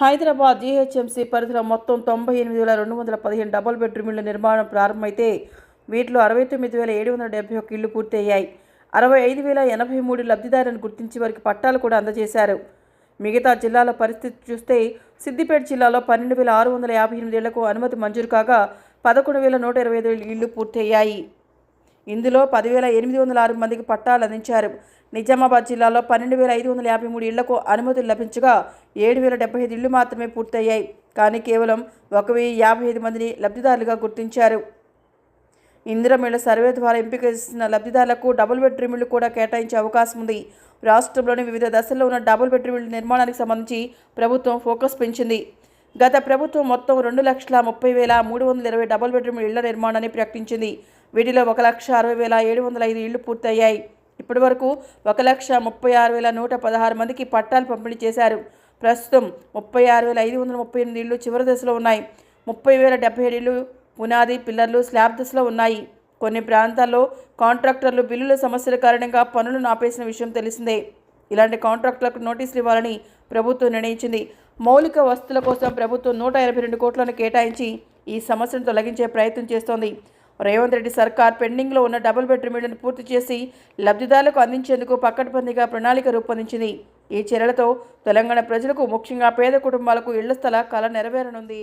Hyderabad GHMC పరిధిలో మొత్తం తొంభై ఎనిమిది వేల రెండు వందల పదిహేను డబుల్ బెడ్రూమ్ ఇళ్ళ నిర్మాణం ప్రారంభమైతే వీటిలో అరవై తొమ్మిది వేల ఏడు వందల డెబ్బై ఒక్క ఇళ్ళు పూర్తయ్యాయి. అరవై ఐదు వేల ఎనభై మూడు లబ్ధిదారులను గుర్తించి వారికి పట్టాలు కూడా అందజేశారు. మిగతా జిల్లాల పరిస్థితి చూస్తే సిద్దిపేట జిల్లాలో పన్నెండు వేల ఆరు వందల యాభై ఎనిమిది ఇళ్ళకు అనుమతి మంజూరు కాగా పదకొండు వేల నూట ఇరవై ఐదు ఇళ్ళు పూర్తయ్యాయి. ఇందులో పదివేల ఎనిమిది వందల ఆరు మందికి పట్టాలు అందించారు. నిజామాబాద్ జిల్లాలో పన్నెండు వేల ఐదు వందల యాభై మూడు ఇళ్ళకు అనుమతులు లభించగా ఏడు వేల డెబ్బై ఐదు ఇళ్ళు మాత్రమే పూర్తయ్యాయి. కానీ కేవలం ఒక వెయ్యి యాభై ఐదు మందిని లబ్ధిదారులుగా గుర్తించారు. ఇందిరమిళ్ళ సర్వే ద్వారా ఎంపిక చేసిన లబ్ధిదారులకు డబుల్ బెడ్రూమ్ ఇళ్ళు కూడా కేటాయించే అవకాశం ఉంది. రాష్ట్రంలోని వివిధ దశల్లో ఉన్న డబుల్ బెడ్రూమ్ నిర్మాణానికి సంబంధించి ప్రభుత్వం ఫోకస్ పెంచింది. గత ప్రభుత్వం మొత్తం రెండు లక్షల ముప్పై వేల మూడు వందల ఇరవై డబుల్ బెడ్రూమ్ ఇళ్ళ నిర్మాణాన్ని ప్రకటించింది. వీటిలో ఒక లక్ష అరవై వేల ఏడు వందల ఐదు ఇళ్ళు పూర్తయ్యాయి. ఇప్పటి వరకు ఒక లక్ష ముప్పై ఆరు వేల నూట పదహారు మందికి పట్టాలు పంపిణీ చేశారు. ప్రస్తుతం ముప్పై ఆరు వేల ఐదు వందల ముప్పై ఎనిమిది ఇళ్ళు చివరి దశలో ఉన్నాయి. ముప్పై వేల డెబ్బై ఏడు ఇళ్ళు పునాది పిల్లర్లు స్లాబ్ దశలో ఉన్నాయి. కొన్ని ప్రాంతాల్లో కాంట్రాక్టర్లు బిల్లుల సమస్యల కారణంగా పనులను ఆపేసిన విషయం తెలిసిందే. ఇలాంటి కాంట్రాక్టులకు నోటీసులు ఇవ్వాలని ప్రభుత్వం నిర్ణయించింది. మౌలిక వసతుల కోసం ప్రభుత్వం నూట ఎనభై రెండు కోట్లను కేటాయించి ఈ సమస్యను తొలగించే ప్రయత్నం చేస్తోంది. రేవంత్ రెడ్డి సర్కార్ పెండింగ్లో ఉన్న డబుల్ బెడ్రూమ్ ఇళ్ళను పూర్తి చేసి లబ్ధిదారులకు అందించేందుకు పక్కడబందీగా ప్రణాళిక రూపొందించింది. ఈ చర్యలతో తెలంగాణ ప్రజలకు ముఖ్యంగా పేద కుటుంబాలకు ఇళ్ళ స్థల కళ నెరవేరనుంది.